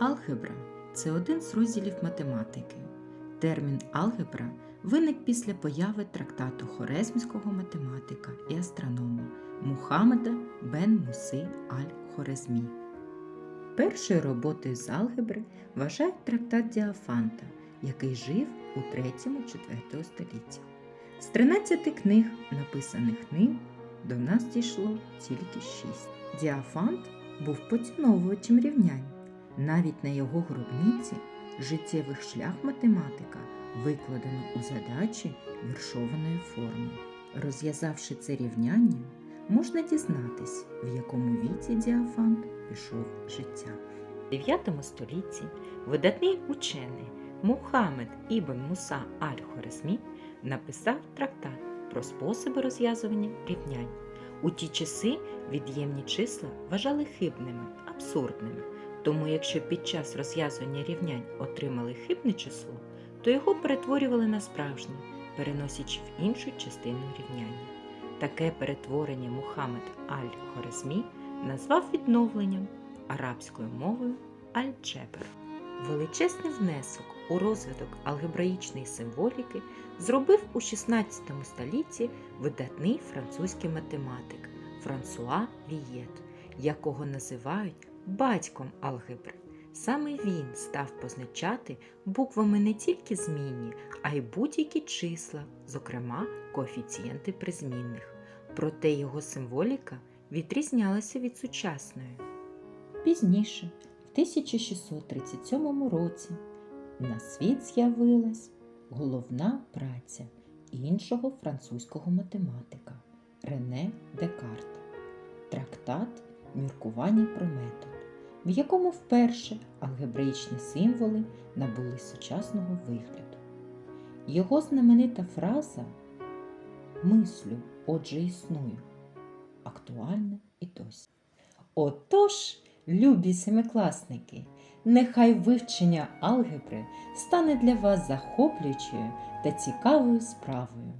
Алгебра це один з розділів математики. Термін алгебра виник після появи трактату хорезмського математика і астронома Мухаммеда бен Муси аль-Хорезмі. Першою роботою з алгебри вважають трактат Діафанта, який жив у 3-4 столітті. З 13 книг, написаних ним, до нас дійшло тільки 6. Діафант був поціновувачем рівнянь. Навіть на його гробниці життєвий шлях математика викладено у задачі віршованої форми. Розв'язавши це рівняння, можна дізнатись, в якому віці діафант пішов життя. В 9 столітті видатний учений Мухаммед Ібн Муса Аль-Хорезмі написав трактат про способи розв'язування рівнянь. У ті часи від'ємні числа вважали хибними, абсурдними. Тому, якщо під час розв'язування рівнянь отримали хибне число, то його перетворювали на справжнє, переносячи в іншу частину рівняння. Таке перетворення Мухаммед Аль-Хорезмі назвав відновленням арабською мовою аль-джебр. Величезний внесок у розвиток алгебраїчної символіки зробив у 16 столітті видатний французький математик Франсуа Вієт, якого називають батьком алгебри. Саме він став позначати буквами не тільки змінні, а й будь-які числа, зокрема коефіцієнти призмінних. Проте його символіка відрізнялася від сучасної. Пізніше, в 1637 році, на світ з'явилась головна праця іншого французького математика Рене Декарт Трактат Міркування про метод, в якому вперше алгебраїчні символи набули сучасного вигляду. Його знаменита фраза Мислю, отже, існую актуальна і досі. Отож, любі семикласники, нехай вивчення алгебри стане для вас захоплюючою та цікавою справою.